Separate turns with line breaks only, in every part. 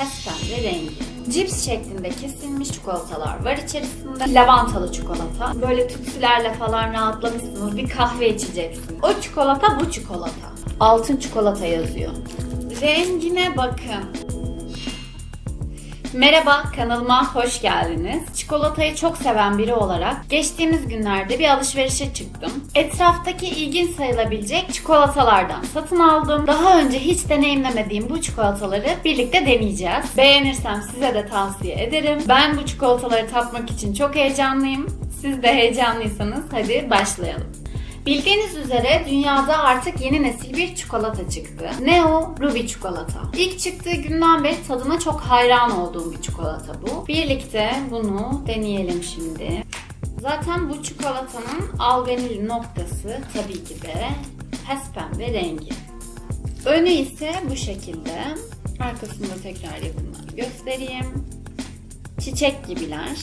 pembe rengi. Cips şeklinde kesilmiş çikolatalar var içerisinde. Lavantalı çikolata. Böyle tütsülerle falan rahatlamışsınız. Bir kahve içeceksiniz. O çikolata bu çikolata. Altın çikolata yazıyor. Rengine bakın. Merhaba, kanalıma hoş geldiniz. Çikolatayı çok seven biri olarak geçtiğimiz günlerde bir alışverişe çıktım. Etraftaki ilginç sayılabilecek çikolatalardan satın aldım. Daha önce hiç deneyimlemediğim bu çikolataları birlikte deneyeceğiz. Beğenirsem size de tavsiye ederim. Ben bu çikolataları tatmak için çok heyecanlıyım. Siz de heyecanlıysanız hadi başlayalım. Bildiğiniz üzere dünyada artık yeni nesil bir çikolata çıktı. Ne o? Ruby çikolata. İlk çıktığı günden beri tadına çok hayran olduğum bir çikolata bu. Birlikte bunu deneyelim şimdi. Zaten bu çikolatanın albenili noktası tabii ki de pembe rengi. Önü ise bu şekilde. Arkasında tekrar yakından göstereyim. Çiçek gibiler.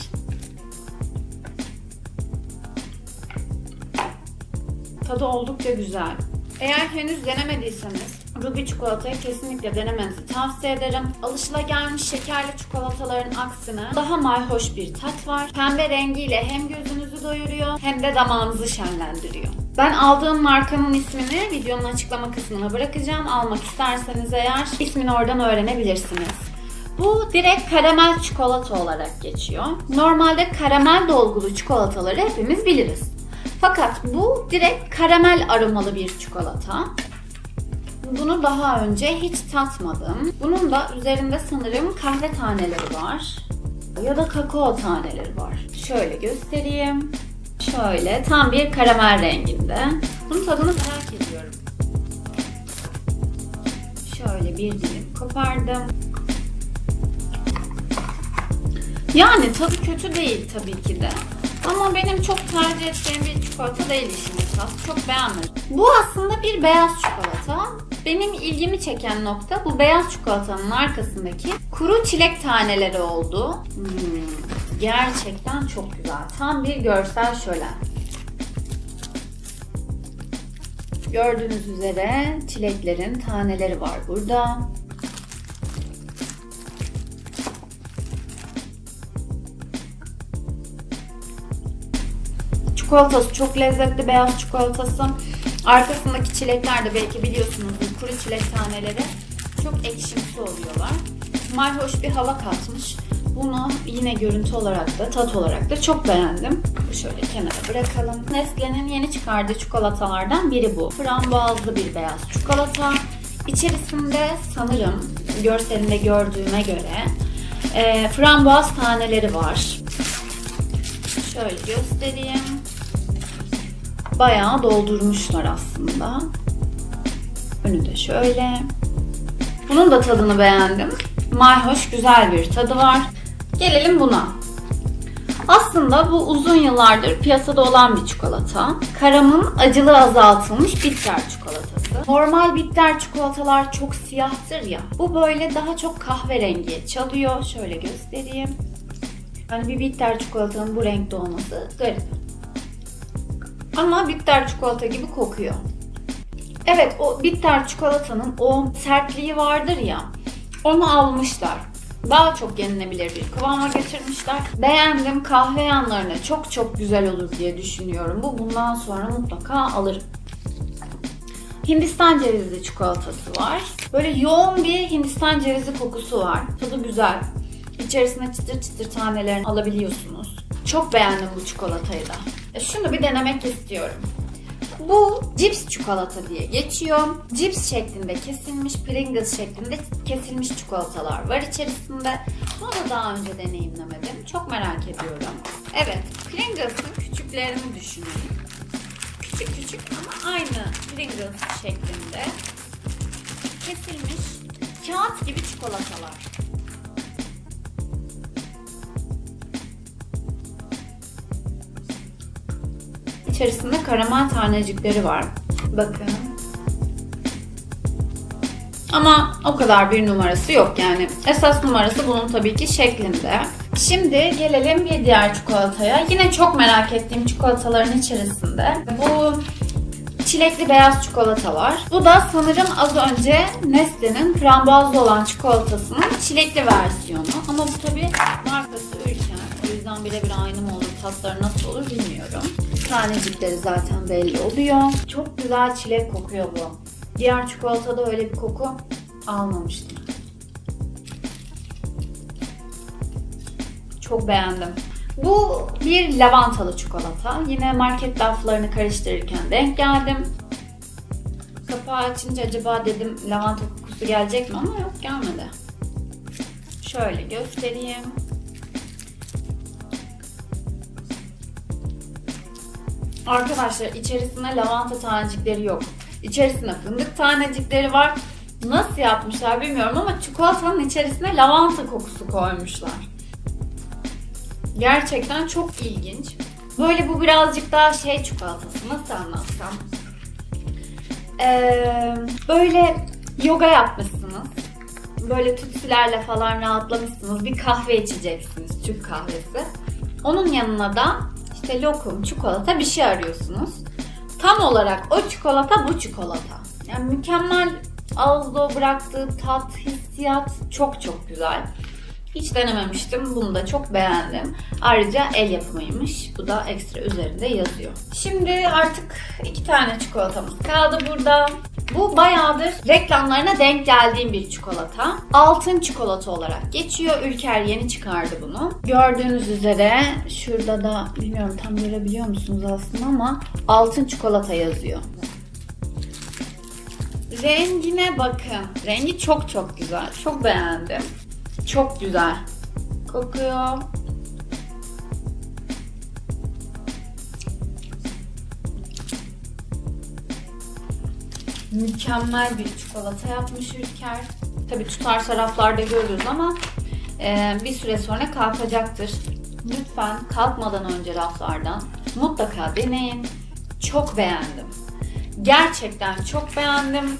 Tadı oldukça güzel. Eğer henüz denemediyseniz Ruby çikolatayı kesinlikle denemenizi tavsiye ederim. Alışılagelmiş şekerli çikolataların aksine daha mayhoş bir tat var. Pembe rengiyle hem gözünüzü doyuruyor hem de damağınızı şenlendiriyor. Ben aldığım markanın ismini videonun açıklama kısmına bırakacağım. Almak isterseniz eğer ismini oradan öğrenebilirsiniz. Bu direkt karamel çikolata olarak geçiyor. Normalde karamel dolgulu çikolataları hepimiz biliriz. Fakat bu direkt karamel aromalı bir çikolata. Bunu daha önce hiç tatmadım. Bunun da üzerinde sanırım kahve taneleri var. Ya da kakao taneleri var. Şöyle göstereyim. Şöyle tam bir karamel renginde. Bunun tadını merak ediyorum. Şöyle bir dilim kopardım. Yani tadı kötü değil tabii ki de. Ama benim çok tercih ettiğim bir çikolata değil işin esas. Çok beğenmedim. Bu aslında bir beyaz çikolata. Benim ilgimi çeken nokta bu beyaz çikolatanın arkasındaki kuru çilek taneleri oldu. Hmm, gerçekten çok güzel. Tam bir görsel şölen. Gördüğünüz üzere çileklerin taneleri var burada. Çikolatası çok lezzetli beyaz çikolatası. Arkasındaki çilekler de belki biliyorsunuz kuru çilek taneleri çok ekşimsi oluyorlar. Mayhoş bir hava katmış. Bunu yine görüntü olarak da tat olarak da çok beğendim. Şöyle kenara bırakalım. Nestle'nin yeni çıkardığı çikolatalardan biri bu. Frambuazlı bir beyaz çikolata. İçerisinde sanırım görselinde gördüğüme göre e, frambuaz taneleri var. Şöyle göstereyim. Bayağı doldurmuşlar aslında. Önü de şöyle. Bunun da tadını beğendim. Mayhoş güzel bir tadı var. Gelelim buna. Aslında bu uzun yıllardır piyasada olan bir çikolata. Karam'ın acılı azaltılmış bitter çikolatası. Normal bitter çikolatalar çok siyahtır ya. Bu böyle daha çok kahverengi çalıyor. Şöyle göstereyim. Yani bir bitter çikolatanın bu renkte olması garip. Ama bitter çikolata gibi kokuyor. Evet o bitter çikolatanın o sertliği vardır ya onu almışlar. Daha çok yenilebilir bir kıvama getirmişler. Beğendim kahve yanlarına çok çok güzel olur diye düşünüyorum. Bu bundan sonra mutlaka alırım. Hindistan cevizli çikolatası var. Böyle yoğun bir Hindistan cevizi kokusu var. Tadı güzel. İçerisine çıtır çıtır tanelerini alabiliyorsunuz. Çok beğendim bu çikolatayı da. Şunu bir denemek istiyorum. Bu cips çikolata diye geçiyor. Cips şeklinde kesilmiş, Pringles şeklinde kesilmiş çikolatalar var içerisinde. Bunu da daha önce deneyimlemedim. Çok merak ediyorum. Evet, Pringles'ın küçüklerini düşünün. Küçük küçük ama aynı Pringles şeklinde kesilmiş kağıt gibi çikolatalar. İçerisinde karamel tanecikleri var. Bakın. Ama o kadar bir numarası yok yani. Esas numarası bunun tabii ki şeklinde. Şimdi gelelim bir diğer çikolataya. Yine çok merak ettiğim çikolataların içerisinde. Bu çilekli beyaz çikolata var. Bu da sanırım az önce Nestle'nin frambuazlı olan çikolatasının çilekli versiyonu. Ama bu tabi markası Ülker. O yüzden birebir aynı mı olur, tatları nasıl olur bilmiyorum. Tanecikleri zaten belli oluyor. Çok güzel çilek kokuyor bu. Diğer çikolatada öyle bir koku almamıştım. Çok beğendim. Bu bir lavantalı çikolata. Yine market raflarını karıştırırken denk geldim. Kapağı açınca acaba dedim lavanta kokusu gelecek mi ama yok gelmedi. Şöyle göstereyim. Arkadaşlar içerisinde lavanta tanecikleri yok. İçerisinde fındık tanecikleri var. Nasıl yapmışlar bilmiyorum ama çikolatanın içerisine lavanta kokusu koymuşlar. Gerçekten çok ilginç. Böyle bu birazcık daha şey çikolatası nasıl anlatsam. Ee, böyle yoga yapmışsınız. Böyle tütsülerle falan rahatlamışsınız. Bir kahve içeceksiniz. Türk kahvesi. Onun yanına da işte lokum, çikolata bir şey arıyorsunuz. Tam olarak o çikolata bu çikolata. Yani mükemmel ağızda bıraktığı tat, hissiyat çok çok güzel. Hiç denememiştim. Bunu da çok beğendim. Ayrıca el yapımıymış. Bu da ekstra üzerinde yazıyor. Şimdi artık iki tane çikolatamız kaldı burada. Bu bayağıdır reklamlarına denk geldiğim bir çikolata. Altın çikolata olarak geçiyor. Ülker yeni çıkardı bunu. Gördüğünüz üzere şurada da bilmiyorum tam görebiliyor musunuz aslında ama altın çikolata yazıyor. Rengine bakın. Rengi çok çok güzel. Çok beğendim. Çok güzel. Kokuyor. Mükemmel bir çikolata yapmış Ülker. Tabi tutarsa raflarda görürüz ama e, bir süre sonra kalkacaktır. Lütfen kalkmadan önce raflardan mutlaka deneyin. Çok beğendim. Gerçekten çok beğendim.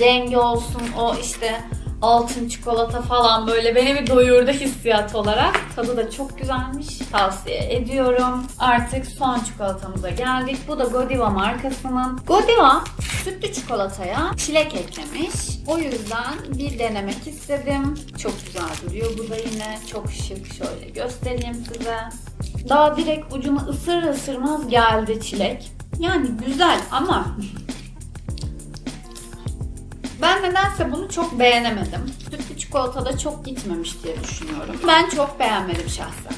Rengi olsun o işte altın çikolata falan böyle beni bir doyurdu hissiyat olarak. Tadı da çok güzelmiş. Tavsiye ediyorum. Artık son çikolatamıza geldik. Bu da Godiva markasının. Godiva sütlü çikolataya çilek eklemiş. O yüzden bir denemek istedim. Çok güzel duruyor. Bu da yine çok şık. Şöyle göstereyim size. Daha direkt ucuna ısır ısırmaz geldi çilek. Yani güzel ama ben nedense bunu çok beğenemedim. Sütlü çikolatada çok gitmemiş diye düşünüyorum. Ben çok beğenmedim şahsen.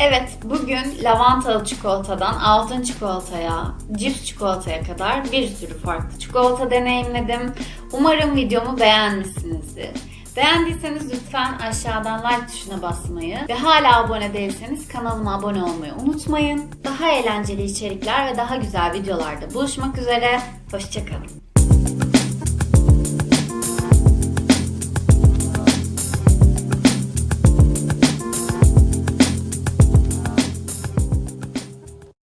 Evet, bugün lavantalı çikolatadan altın çikolataya, cips çikolataya kadar bir sürü farklı çikolata deneyimledim. Umarım videomu beğenmişsinizdir. Beğendiyseniz lütfen aşağıdan like tuşuna basmayı ve hala abone değilseniz kanalıma abone olmayı unutmayın. Daha eğlenceli içerikler ve daha güzel videolarda buluşmak üzere. Hoşçakalın.